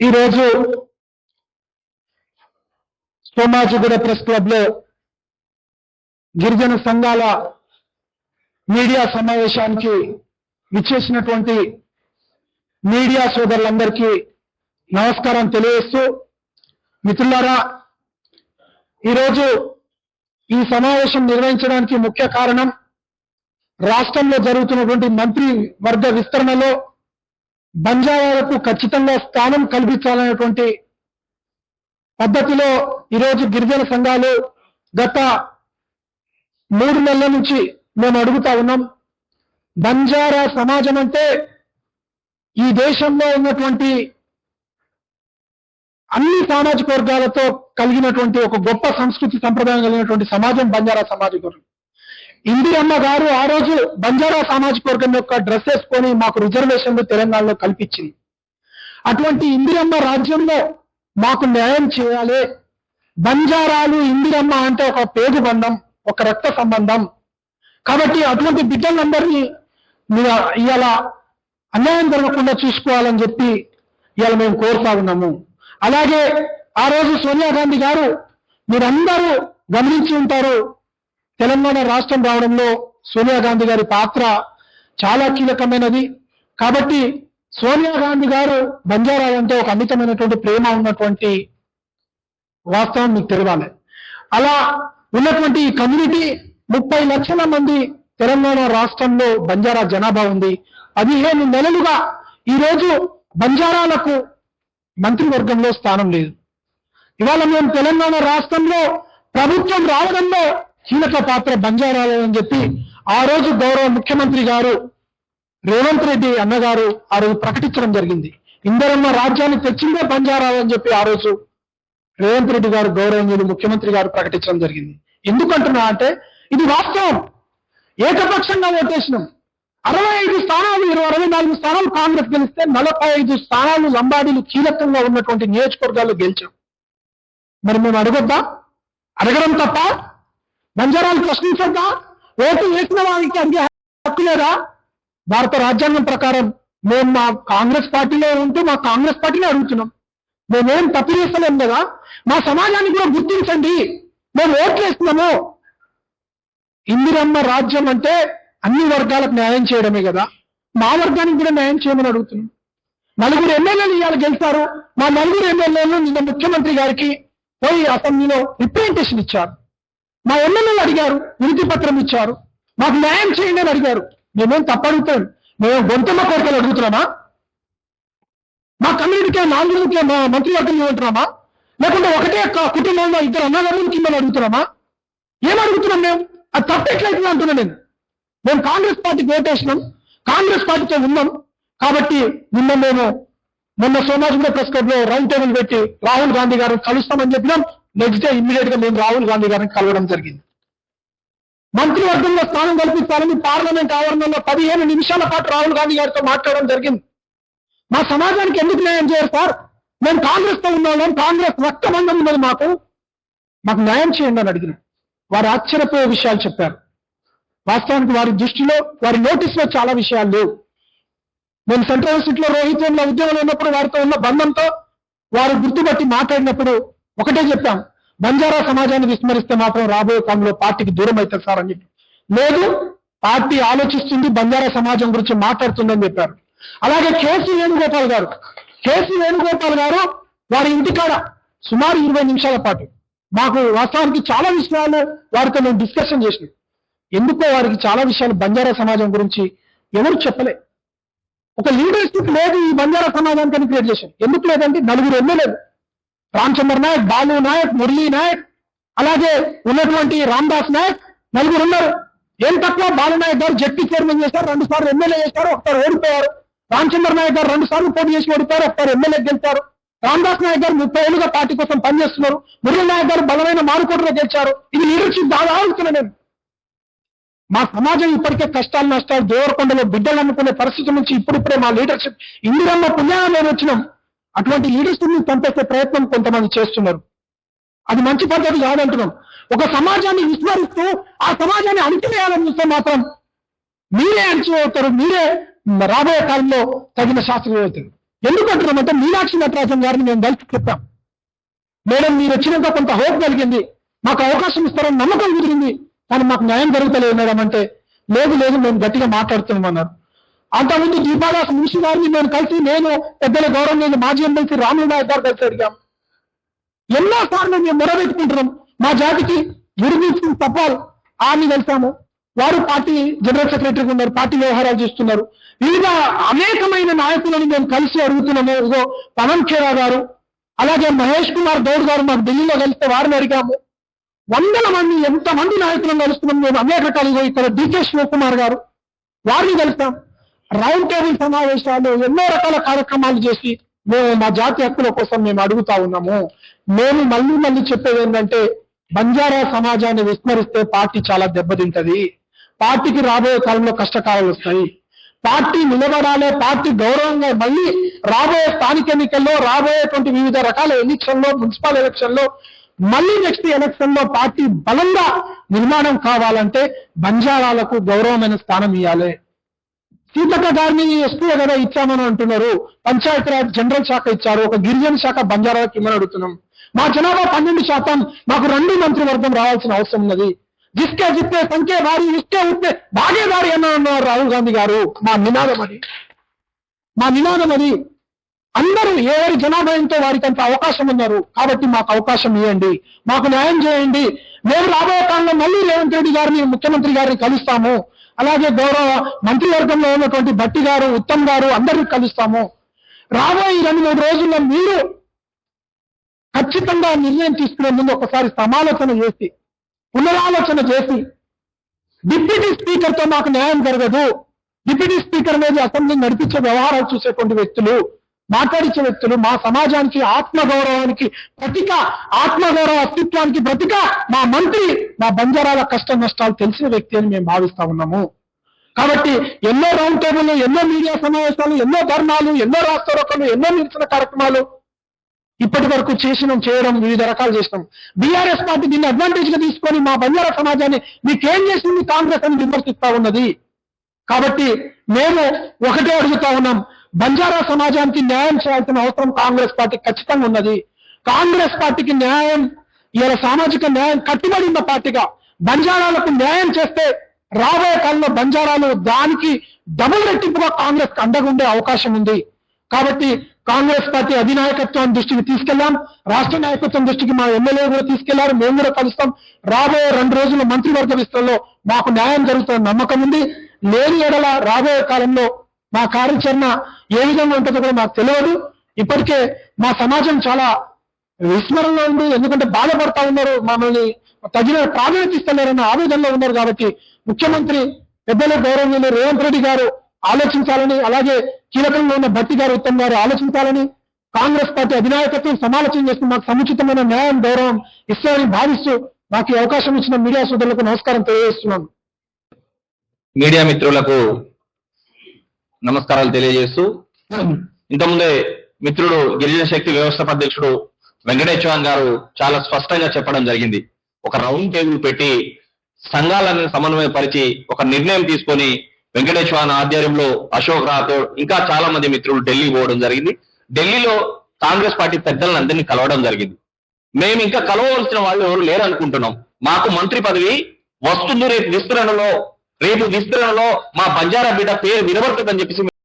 ఈరోజు సోమాజిగూడ ప్రెస్ క్లబ్లో గిరిజన సంఘాల మీడియా సమావేశానికి విచ్చేసినటువంటి మీడియా సోదరులందరికీ నమస్కారం తెలియజేస్తూ మిత్రులారా ఈరోజు ఈ సమావేశం నిర్వహించడానికి ముఖ్య కారణం రాష్ట్రంలో జరుగుతున్నటువంటి మంత్రి వర్గ విస్తరణలో బంజారాలకు ఖచ్చితంగా స్థానం కల్పించాలనేటువంటి పద్ధతిలో ఈరోజు గిరిజన సంఘాలు గత మూడు నెలల నుంచి మేము అడుగుతా ఉన్నాం. బంజారా సమాజం అంటే ఈ దేశంలో ఉన్నటువంటి అన్ని సామాజిక వర్గాలతో కలిగినటువంటి ఒక గొప్ప సంస్కృతి సంప్రదాయం కలిగినటువంటి సమాజం బంజారా సమాజ. వర్గం ఇందిరమ్మ గారు ఆ రోజు బంజారా సామాజిక వర్గం యొక్క డ్రెస్ వేసుకొని మాకు రిజర్వేషన్లు తెలంగాణలో కల్పించింది. అటువంటి ఇందిరమ్మ రాజ్యంలో మాకు న్యాయం చేయాలి. బంజారాలు ఇందిరమ్మ అంటే ఒక పేగు బంధం ఒక రక్త సంబంధం. కాబట్టి అటువంటి బిడ్డలందరినీ మీరు ఇవాళ అన్యాయం జరగకుండా చూసుకోవాలని చెప్పి ఇవాళ మేము కోరుతా ఉన్నాము. అలాగే ఆ రోజు సోనియా గాంధీ గారు మీరందరూ గమనించి ఉంటారు. తెలంగాణ రాష్ట్రం రావడంలో సోనియా గాంధీ గారి పాత్ర చాలా కీలకమైనది. కాబట్టి సోనియా గాంధీ గారు బంజారాయంతో ఒక అమితమైనటువంటి ప్రేమ ఉన్నటువంటి వాస్తవం మీకు తెలవాలి. అలా ఉన్నటువంటి ఈ కమ్యూనిటీ ముప్పై లక్షల మంది తెలంగాణ రాష్ట్రంలో బంజారా జనాభా ఉంది. పదిహేను నెలలుగా ఈరోజు బంజారాలకు మంత్రివర్గంలో స్థానం లేదు. ఇవాళ మేము తెలంగాణ రాష్ట్రంలో ప్రభుత్వం రావడంలో కీలక పాత్ర బంజారాలు అని చెప్పి ఆ రోజు గౌరవ ముఖ్యమంత్రి గారు రేవంత్ రెడ్డి అన్నగారు ఆ రోజు ప్రకటించడం జరిగింది. ఇందరమ్మ రాజ్యాన్ని తెచ్చిందే బంజారాలు అని చెప్పి ఆ రోజు రేవంత్ రెడ్డి గారు గౌరవనీయులు ముఖ్యమంత్రి గారు ప్రకటించడం జరిగింది. ఎందుకంటున్నా అంటే ఇది వాస్తవం. ఏకపక్షంగా ఓటేసినాం. అరవై ఐదు స్థానాలు ఇరవై అరవై నాలుగు స్థానాలు కాంగ్రెస్ గెలిస్తే నలభై ఐదు స్థానాలు లంబాడీలు కీలకంగా ఉన్నటువంటి నియోజకవర్గాల్లో గెలిచాం. మరి మేము అడగొద్దా? అడగడం తప్ప బంజారాలు ప్రశ్నించద్దా? ఓటు వేసిన వారికి అందే హక్కు లేదా? భారత రాజ్యాంగం ప్రకారం మేము మా కాంగ్రెస్ పార్టీలో ఉంటూ మా కాంగ్రెస్ పార్టీని అడుగుతున్నాం. మేమేం తప్పు చేస్తలేం కదా? మా సమాజాన్ని కూడా గుర్తించండి. మేము ఓట్లు వేస్తున్నాము. ఇందిరమ్మ రాజ్యం అంటే అన్ని వర్గాలకు న్యాయం చేయడమే కదా? మా వర్గానికి కూడా న్యాయం చేయమని అడుగుతున్నాం. నలుగురు ఎమ్మెల్యేలు ఇవాళ గెలిచారు. మా నలుగురు ఎమ్మెల్యేలు నిన్న ముఖ్యమంత్రి గారికి పోయి అసెంబ్లీలో రిప్రజెంటేషన్ ఇచ్చారు. మా ఎమ్మెల్యేలు అడిగారు వినతి పత్రం ఇచ్చారు. మాకు న్యాయం చేయండి అని అడిగారు. మేమేం తప్పడుగుతాం మేము గొంతమ్మ కోరికలు అడుగుతున్నామా? మా కమ్యూనిటీకే నాలుగుకే మా మంత్రివర్గం ఇవ్వంటున్నామా లేకుంటే ఒకటే కుటుంబంలో ఇద్దరు అన్నదమ్ములకి కింద అడుగుతున్నామా? ఏం అడుగుతున్నాం మేము? అది తప్పెట్లయితుంది అంటున్నా నేను. మేము కాంగ్రెస్ పార్టీకి ఓటేసినాం. కాంగ్రెస్ పార్టీతో ఉన్నాం. కాబట్టి నిన్న మేము మొన్న సోమాజిగూడ ప్రెస్ క్లబ్లో రౌండ్ టేబుల్ పెట్టి రాహుల్ గాంధీ గారు కలుస్తామని చెప్పినాం. నెక్స్ట్ డే ఇమ్మీడియట్గా మేము రాహుల్ గాంధీ గారిని కలవడం జరిగింది. మంత్రివర్గంలో స్థానం కల్పించాలని పార్లమెంట్ ఆవరణలో పదిహేను నిమిషాల పాటు రాహుల్ గాంధీ గారితో మాట్లాడడం జరిగింది. మా సమాజానికి ఎందుకు న్యాయం చేయరు సార్? మేము కాంగ్రెస్తో ఉన్నాం కాంగ్రెస్ రక్తబంధం ఉన్నది మాకు. మాకు న్యాయం చేయండి అని అడిగిన. వారు ఆశ్చర్యపోయే విషయాలు చెప్పారు. వాస్తవానికి వారి దృష్టిలో వారి నోటీస్లో చాలా విషయాలు లేవు. నేను సెంట్రల్ యూనివర్సిటీలో ఉన్న ఉద్యోగంలో ఉన్నప్పుడు వారితో ఉన్న బంధంతో వారు గుర్తుపట్టి మాట్లాడినప్పుడు ఒకటే చెప్పాం. బంజారా సమాజాన్ని విస్మరిస్తే మాత్రం రాబోయే కాలంలో పార్టీకి దూరం అవుతారు సార్ అని చెప్పి. లేదు పార్టీ ఆలోచిస్తుంది బంజారా సమాజం గురించి మాట్లాడుతుందని చెప్పారు. అలాగే కేసీ వేణుగోపాల్ గారు కేసీ వేణుగోపాల్ గారు వారి ఇంటికాడ సుమారు ఇరవై నిమిషాల పాటు మాకు వాస్తవానికి చాలా విషయాలు వారితో మేము డిస్కషన్ చేసినాం. ఎందుకో వారికి చాలా విషయాలు బంజారా సమాజం గురించి ఎవరు చెప్పలే. ఒక లీడర్షిప్ లేదు ఈ బంజారా సమాజానికి క్రియేట్ చేశారు. ఎందుకు లేదంటే నలుగురు ఎమ్మెల్యేలు రామచంద్ర నాయక్ బాలు నాయక్ మురళీ నాయక్ అలాగే ఉన్నటువంటి రామ్దాస్ నాయక్ నలుగురు ఉన్నారు. ఏం తక్కువ? బాలు నాయక్ గారు జడ్పీ చైర్మన్ చేశారు రెండు సార్లు ఎమ్మెల్యే చేశారు ఒకసారి ఓడిపోయారు. రామచంద్ర నాయక్ గారు రెండు సార్లు పోటీ చేసి ఓడిపోయారు ఒకసారి ఎమ్మెల్యే గెలిచారు. రామదాస్ నాయక్ గారు ముప్పై ఏళ్ళుగా పార్టీ కోసం పనిచేస్తున్నారు. మురళీ నాయక్ గారు బలమైన మారుకోటలో గెలిచారు. ఇది లీడర్షిప్ బాగా ఆడుతున్నా నేను. మా సమాజం ఇప్పటికే కష్టాలు నష్టాలు దేవరకొండలో బిడ్డలు అనుకునే పరిస్థితి నుంచి ఇప్పుడిప్పుడే మా లీడర్షిప్ ఇందిరమ్మ పుణ్యాన్ని వచ్చినాం. అటువంటి లీడర్షిప్ని చంపేసే ప్రయత్నం కొంతమంది చేస్తున్నారు. అది మంచి పద్ధతి కాదంటున్నాం. ఒక సమాజాన్ని విస్మరిస్తూ ఆ సమాజాన్ని అణిచివేయాలని చూస్తే మాత్రం మీరే అణిచివేస్తారు మీరే రాబోయే కాలంలో తగిన శాస్త్రవేత్తలు. ఎందుకు అంటున్నామంటే మీనాక్షి నటరాజన్ గారిని మేము కలిసి చెప్పాం. మేడం మీరు వచ్చినాక కొంత హోప్ కలిగింది. మాకు అవకాశం ఇస్తారని నమ్మకం కుదిరింది. కానీ మాకు న్యాయం జరుగుతలేదు మేడం అంటే లేదు లేదు మేము గట్టిగా మాట్లాడుతున్నాం అన్నారు. అంతకుముందు దీపాదాస్ మున్షి గారిని నేను కలిసి నేను పెద్దల గౌరవం మాజీ ఎమ్మెల్సీ రాములు నాయక్ గారు కలిసి అడిగాం. ఎన్నో సార్లు మేము మొరబెట్టుకుంటున్నాం మా జాతికి గురుదీప్ తపాల్ ఆమె ఆర్ని కలిసాము వారు పార్టీ జనరల్ సెక్రటరీ ఉన్నారు పార్టీ వ్యవహారాలు చేస్తున్నారు. వివిధ అనేకమైన నాయకులను మేము కలిసి అడుగుతున్నాము. ఇగో పవన్ ఖేరా గారు అలాగే మహేష్ కుమార్ గౌడ్ గారు మాకు ఢిల్లీలో కలిస్తే వారిని అడిగాము. వందల మంది ఎంత మంది నాయకులను కలుస్తున్నాం మేము? అనేక రకాలుగా ఇక్కడ డికే శివకుమార్ గారు వారిని కలిసాం రౌండ్ టేబుల్ సమావేశాలు ఎన్నో రకాల కార్యక్రమాలు చేసి మేము మా జాతి హక్కుల కోసం మేము అడుగుతా ఉన్నాము. మేము మళ్ళీ మళ్ళీ చెప్పేది ఏంటంటే బంజారా సమాజాన్ని విస్మరిస్తే పార్టీ చాలా దెబ్బతింటది. పార్టీకి రాబోయే కాలంలో కష్టకాలాలు వస్తాయి. పార్టీ నిలబడాలి పార్టీ గౌరవంగా మళ్ళీ రాబోయే స్థానిక ఎన్నికల్లో రాబోయేటువంటి వివిధ రకాల ఎన్నికల్లో మున్సిపల్ ఎలక్షన్లో మళ్ళీ నెక్స్ట్ ఎలక్షన్లో పార్టీ బలంగా నిర్మాణం కావాలంటే బంజారాలకు గౌరవమైన స్థానం ఇవ్వాలి సీతక్క గారిని ఎస్పీ కదా ఇచ్చామని అంటున్నారు. పంచాయతీరాజ్ జనరల్ శాఖ ఇచ్చారు. ఒక గిరిజన శాఖ బంజారాకి ఇమ్మని అడుగుతున్నాం మా జనాభా పన్నెండు శాతం మాకు రెండు మంత్రివర్గం రావాల్సిన అవసరం ఉన్నది. జిస్కే జిత్తే సంఖ్య వారి ఇస్తే ఉంటే భాగేదారి అని అన్నారు రాహుల్ గాంధీ గారు. మా నినాదం అది. మా నినాదం అది. అందరూ ఎవరి జనాభా ఎంతో వారికి అంత అవకాశం ఉన్నారు. కాబట్టి మాకు అవకాశం ఇవ్వండి. మాకు న్యాయం చేయండి. మేము రాబోయే కాలంలో మళ్ళీ రేవంత్ రెడ్డి గారిని ముఖ్యమంత్రి గారిని కలుస్తాము. అలాగే గౌరవ మంత్రివర్గంలో ఉన్నటువంటి భట్టి గారు ఉత్తమ్ గారు అందరినీ కలుస్తాము. రాబోయే ఈ రెండు మూడు రోజుల్లో మీరు ఖచ్చితంగా నిర్ణయం తీసుకునే ముందు ఒకసారి సమాలోచన చేసి పునరాలోచన చేసి డిప్యూటీ స్పీకర్తో మాకు న్యాయం జరగదు. డిప్యూటీ స్పీకర్ అనేది అసెంబ్లీ నడిపించే వ్యవహారాలు చూసేటువంటి వ్యక్తులు మాట్లాడించే వ్యక్తులు మా సమాజానికి ఆత్మగౌరవానికి ప్రతిక ఆత్మగౌరవ అస్తిత్వానికి ప్రతిక మా మంత్రి మా బంజారాల కష్ట నష్టాలు తెలిసిన వ్యక్తి అని మేము భావిస్తా ఉన్నాము. కాబట్టి ఎన్నో రౌండ్ టేబుల్ ఎన్నో మీడియా సమావేశాలు ఎన్నో ధర్నాలు ఎన్నో రాష్ట్రోకలు ఎన్నో నిరసన కార్యక్రమాలు ఇప్పటి వరకు చేసినాం చేయడం వివిధ రకాలు చేసినాం. బీఆర్ఎస్ పార్టీ దీన్ని అడ్వాంటేజ్గా తీసుకొని మా బంజారా సమాజాన్ని మీకేం చేసింది కాంగ్రెస్ అని విమర్శిస్తా ఉన్నది. కాబట్టి మేము ఒకటే అడుగుతా ఉన్నాం. బంజారా సమాజానికి న్యాయం చేయాల్సిన అవసరం కాంగ్రెస్ పార్టీ ఖచ్చితంగా ఉన్నది. కాంగ్రెస్ పార్టీకి న్యాయం ఇలా సామాజిక న్యాయం కట్టుబడి ఉన్న పార్టీగా. బంజారాలకు న్యాయం చేస్తే రాబోయే కాలంలో బంజారాలు దానికి డబుల్ రెట్టింపుగా కాంగ్రెస్ అండగా ఉండే అవకాశం ఉంది. కాబట్టి కాంగ్రెస్ పార్టీ అధినాయకత్వం దృష్టికి తీసుకెళ్ళాం. రాష్ట్ర నాయకత్వం దృష్టికి మా ఎమ్మెల్యే కూడా తీసుకెళ్ళారు. మేము కూడా కలుస్తాం. రాబోయే రెండు రోజుల మంత్రివర్గ విస్తరణలో మాకు న్యాయం జరుగుతున్న నమ్మకం ఉంది. లేని ఎడల రాబోయే కాలంలో మా కార్యాచరణ ఏ విధంగా ఉంటుందో కూడా మాకు తెలియదు. ఇప్పటికే మా సమాజం చాలా విస్మరణలో ఉంది. ఎందుకంటే బాధపడతా ఉన్నారు. మమ్మల్ని తగిన ప్రాధాన్యత ఇస్తలేరన్న ఆవేదనలో ఉన్నారు కాబట్టి ముఖ్యమంత్రి పెద్దల గౌరవనీయులు రేవంత్ రెడ్డి గారు ఆలోచించాలని అలాగే కీలకంగా ఉన్న భట్టి గారు ఉత్తమ్ గారు ఆలోచించాలని కాంగ్రెస్ పార్టీ అధినాయకత్వం సమాలోచన చేస్తూ మాకు సముచితమైన న్యాయం గౌరవం ఇస్తారని భావిస్తూ నాకు అవకాశం ఇచ్చిన మీడియా సోదరులకు నమస్కారం తెలియజేస్తున్నాను మీడియా మిత్రులకు నమస్కారాలు తెలియజేస్తూ ఇంతకుముందే మిత్రుడు గిరిజన శక్తి వ్యవస్థాపక వెంకటేశ్వరన్ గారు చాలా స్పష్టంగా చెప్పడం జరిగింది. ఒక రౌండ్ టేబుల్ పెట్టి సంఘాలను సమన్వయపరిచి ఒక నిర్ణయం తీసుకొని వెంకటేశ్వరన్ ఆధ్వర్యంలో అశోక్ రాథోడ్ ఇంకా చాలా మంది మిత్రులు ఢిల్లీ పోవడం జరిగింది. ఢిల్లీలో కాంగ్రెస్ పార్టీ పెద్దలను అందరినీ కలవడం జరిగింది. మేము ఇంకా కలవవలసిన వాళ్ళు ఎవరు లేరు అనుకుంటున్నాం మాకు మంత్రి పదవి వస్తుంది రేపు విస్తరణలో రేపు విస్తరణలో మా బంజారా బిడ్డ పేరు వినబడుతుందని చెప్పేసి